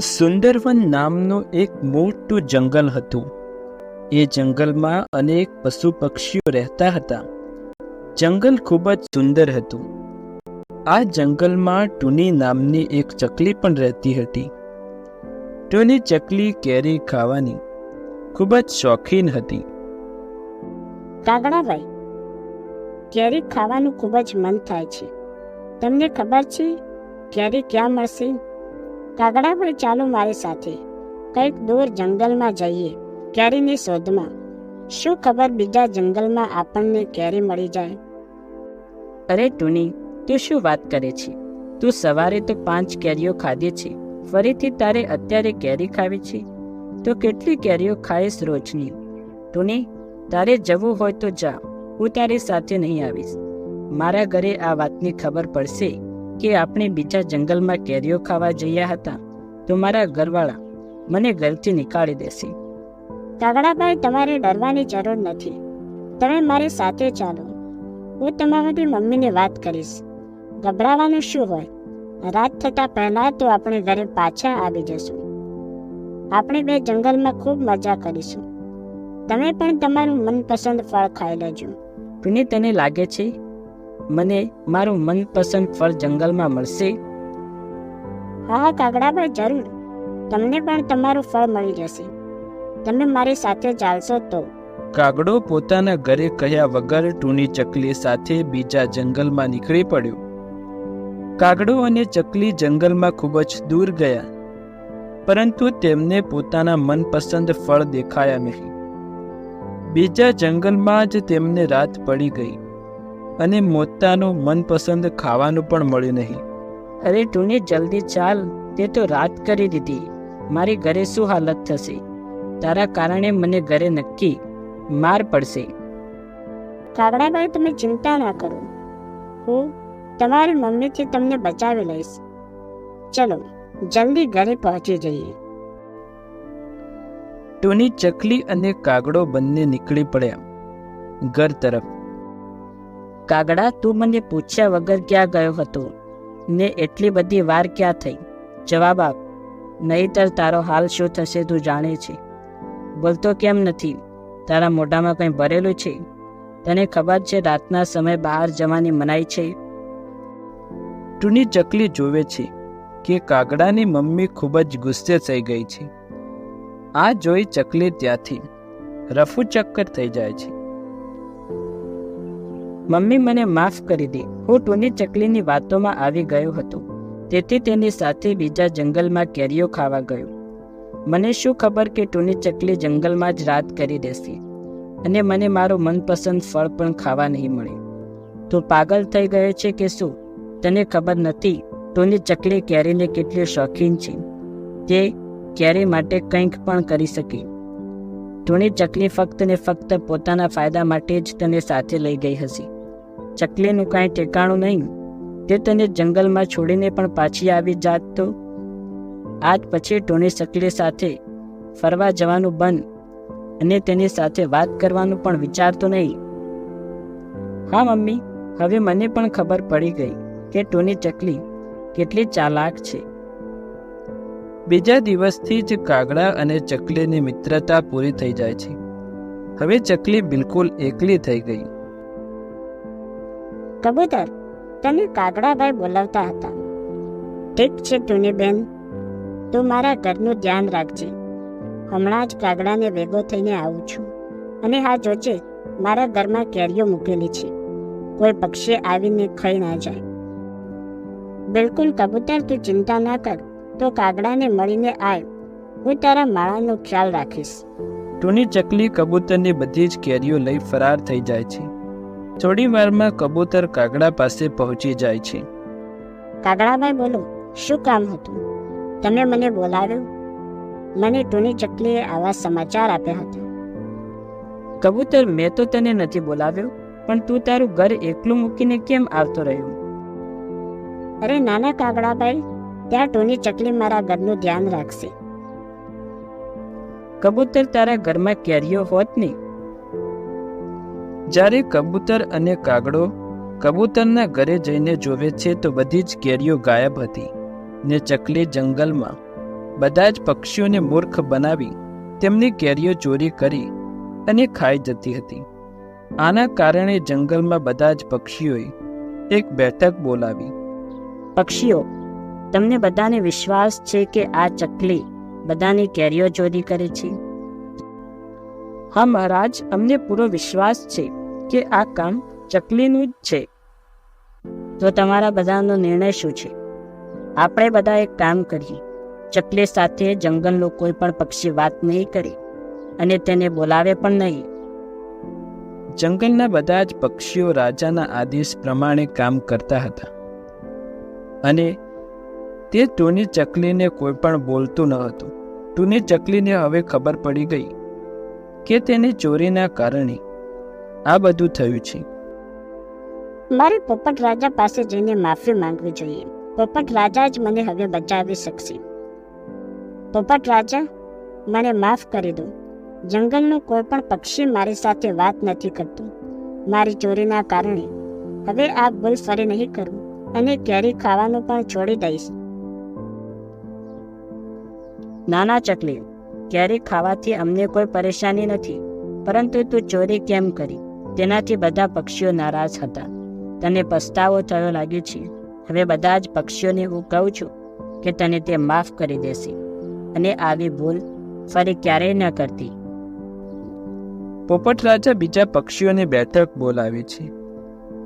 સુંદરવન નામનું એક મોટું જંગલ હતું. એ જંગલમાં અનેક પશુ પક્ષીઓ રહેતા હતા. જંગલ ખૂબ જ સુંદર હતું. આ જંગલમાં ટુની નામની એક ચકલી પણ રહેતી હતી. ટુની ચકલી કેરી ખાવાની ખૂબ જ શોખીન હતી. કાગડાભાઈ કેરી ખાવાનું ખૂબ જ મન થાય છે. તમને ખબર છે, કેરી ક્યાં મળશે? કાગડાભાઈ ચાલો મારી સાથે. કંઈક દૂર જંગલમાં જઈએ, કેરીની શોધમાં. શું ખબર બીજા જંગલમાં આપણને કેરી મળી જાય? અરે ટુની, તું શું વાત કરે છે? તું સવારે તો પાંચ કેરીઓ ખાધી છે, ફરીથી તારે અત્યારે કેરી ખાવી છે? તો કેટલી કેરીઓ ખાઈશ રોજની? ટુની, તારે જવું હોય તો જા, હું તારી સાથે નહીં આવીશ. મારા ઘરે આ વાતની ખબર પડશે. કે આપણે બીજા જંગલમાં કેરીઓ ખાવા જયા હતા તો મારા ઘરવાળા મને ઘરથી નીકાળી દેશે. કાગડાભાઈ તમારે ડરવાની જરૂર નથી. તમે મારી સાથે ચાલો. હું તમારી મમ્મીને વાત કરીશ. ગભરાવાનું શું હોય? રાત થતાં પહેલાં તો આપણે ઘરે પાછા આવી જશું. આપણે બે જંગલમાં ખૂબ મજા કરીશું. તમે પણ તમારું મનપસંદ ફળ ખાઈ લેજો. પુનિત તને લાગે છે મને મારું મનપસંદ ફળ જંગલમાં મળશે? હા કાગડા કાગડાભાઈ જરૂર. તમને પણ તમારું ફળ મળી જશે. તમે મારી સાથે ચાલશો તો. કાગડો પોતાના ઘરે કહ્યા વગર ટૂની ચકલી સાથે બીજા જંગલમાં નીકળી પડ્યો. કાગડો અને ચકલી જંગલમાં ખૂબ જ દૂર ગયા. પરંતુ તેમને પોતાના મનપસંદ ફળ દેખાયા નહીં. બીજા જંગલમાં જ તેમને રાત પડી ગઈ. અને મોતાનું મનપસંદ ખાવાનું પણ મળ્યું નહીં. અરે ટુની જલ્દી ચાલ તે તો રાત કરી દીધી. મારી ઘરે શું હાલત થશે? તારા કારણે મને ઘરે નક્કી માર પડશે. કાગડાભાઈ તમે ચિંતા ના કરો. હું તમારી મમ્મીથી તમને બચાવી લઈશ. ચલો જલ્દી ઘરે પહોંચી જઈએ. ટુની ચકલી અને કાગડો બંને નીકળી પડ્યા. ઘર તરફ. કાગડા તું મને પૂછ્યા વગર ક્યાં ગયો હતો? ને એટલી બધી વાર ક્યાં થઈ? જવાબ આપ. નહીતર તારો હાલ શું થશે તું જાણે છે. બોલતો કેમ નથી? તારા મોઢામાં કંઈ ભરેલું છે? તને ખબર છે રાતના સમય બહાર જવાની મનાઈ છે? ટુની ચકલી જોવે છે કે કાગડાની મમ્મી ખૂબ જ ગુસ્સે થઈ ગઈ છે. આ જોઈ ચકલી ત્યાંથી રફુ ચક્કર થઈ જાય છે. મમ્મી મને માફ કરી દે. હું ટુની ચકલીની વાતોમાં આવી ગયો હતો. તેથી તેની સાથે બીજા જંગલમાં કેરીઓ ખાવા ગયો. મને શું ખબર કે ટુની ચકલી જંગલમાં જ રાત કરી દેશે. અને મને મારું મનપસંદ ફળ પણ ખાવા નહીં મળે. તું પાગલ થઈ ગયો છે કે શું? તને ખબર નથી, ટુની ચકલી કેરીને કેટલી શોખીન છે. તે કેરી માટે કંઈક પણ કરી શકે. ટુની ચકલી ફક્ત ને ફક્ત પોતાના ફાયદા માટે જ તને સાથે લઈ ગઈ હશે. ચકલીનું કાંઈ ઠેકાણું નહીં. તે તને જંગલમાં છોડીને પણ પાછી આવી જાત તો? આજ પછી ટોની ચકલી સાથે ફરવા જવાનું બંધ અને તેની સાથે વાત કરવાનું પણ વિચારતો નહીં. હા, મમ્મી, હવે મને પણ ખબર પડી ગઈ કે ટોની ચકલી કેટલી ચાલાક છે. બીજા દિવસથી જ કાગડા અને ચકલીની મિત્રતા પૂરી થઈ જાય છે. હવે ચકલી બિલકુલ એકલી થઈ ગઈ. કબૂતર તને કાગડાભાઈ બોલાવતા હતા. ઠીક છે તુની બેન તું મારા ઘરનું ધ્યાન રાખજે. હમણાં જ કાગડાને ભેગો થઈને આવું છું અને હા જોજે, મારા ઘરમાં કેરીઓ મૂકેલી છે. કોઈ પક્ષી આવીને ખાઈ ના જાય. બિલકુલ કબૂતર, તું ચિંતા ના કર. તો કાગડાને મળીને આવ હું તારા માળાનો ખ્યાલ રાખીશ. ટુની ચકલી કબૂતરની બધી જ કેરીઓ લઈ ફરાર થઈ જાય છે. થોડી વારમાં કબૂતર કાગડા પાસે પહોંચી જાય છે. કાગડાભાઈ બોલો શું કામ હતું? તમે મને બોલાવ્યું? મને ટૂની ચકલીએ આવા સમાચાર આપ્યા હતા. કબૂતર મેં તો તને નથી બોલાવ્યો પણ તું તારું ઘર એકલું મૂકીને કેમ આવતો રહ્યો? અરે નાના કાગડાભાઈ ત્યાં ટોની ચકલી મારા ઘરનું ધ્યાન રાખશે. કબૂતર તારા ઘરમાં કેરીઓ હોત ને જ્યારે કબૂતર અને કાગડો કબૂતરના ઘરે જઈને જોવે છે તો બધી જ કેરીઓ ગાયબ હતી ને ચકલી જંગલમાં બધા જ પક્ષીઓને મૂર્ખ બનાવી તેમની કેરીઓ ચોરી કરી અને ખાઈ જતી હતી. આના કારણે જંગલમાં બધા જ પક્ષીઓએ એક બેઠક બોલાવી. પક્ષીઓ તમને બધાને વિશ્વાસ છે કે આ ચકલી બધાની કેરીઓ ચોરી કરે છે? હા મહારાજ અમને પૂરો વિશ્વાસ છે. કે આ કામ ચકલીનું જ છે. તો તમારા બધાનો નિર્ણય શું છે? આપણે બધા એક કામ કરીએ. ચકલી સાથે જંગલનું કોઈ પણ પક્ષી વાત નહીં કરે અને તેને બોલાવે પણ નહીં. જંગલના બધા જ પક્ષીઓ રાજાના આદેશ પ્રમાણે કામ કરતા હતા. અને તે ટૂની ચકલીને કોઈ પણ બોલતું ન હતું. ટૂની ચકલીને હવે ખબર પડી ગઈ કે તેની ચોરીના કારણે આ બધું થયું છે. મારે પોપટ રાજા પાસે જઈને માફી માંગવી જોઈએ. પોપટ રાજા જ મને હવે બચાવી શકશે. પોપટ રાજા મને માફ કરી દો. જંગલનું કોઈ પણ પક્ષી મારી સાથે વાત નથી કરતું. મારી ચોરીના કારણે. હવે આ ભૂલ ફરી નહીં કરું અને કેરી ખાવાનું પણ છોડી દઈશ. નાના ચકલી કેરી ખાવાથી અમને કોઈ પરેશાની નથી. પરંતુ તું ચોરી કેમ કરી? તેનાથી બધા પક્ષીઓ નારાજ હતા. તને પસ્તાવો થયો લાગ્યો છે. હવે બધા જ પક્ષીઓને હું કહું છું કે તને તે માફ કરી દેશે. અને આવી ભૂલ ફરી ક્યારેય ન કરતી. પોપટ રાજા બીજા પક્ષીઓને બેઠક બોલાવે છે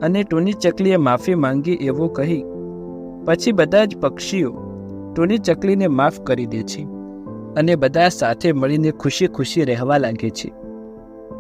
અને ટોની ચકલીએ માફી માંગી એવું કહી, પછી બધા જ પક્ષીઓ ટોની ચકલીને માફ કરી દે છે અને બધા સાથે મળીને ખુશી ખુશી રહેવા લાગે છે.